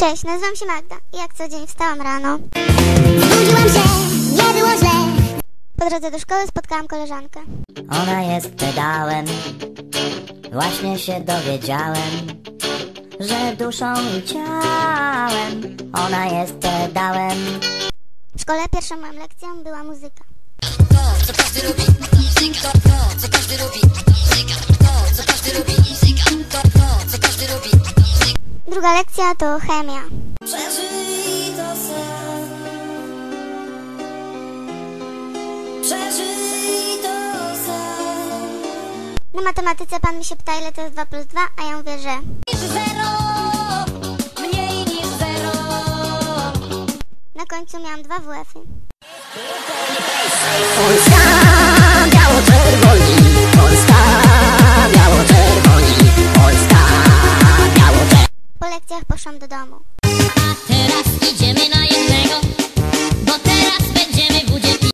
Cześć, nazywam się Magda i jak co dzień wstałam rano. Budziłam się, nie było źle Po drodze do szkoły spotkałam koleżankę. Ona jest pedałem Właśnie się dowiedziałem Że duszą i ciałem Ona jest pedałem W szkole pierwszą moją lekcją była muzyka. Druga lekcja to chemia. Przeżyj to sen Przeżyj to sen Na matematyce pan mi się pyta, ile to jest 2 plus 2, a ja mówię, że Zero Mniej niż zero na końcu miałam dwa WF-y. wracam do domu. A teraz idzie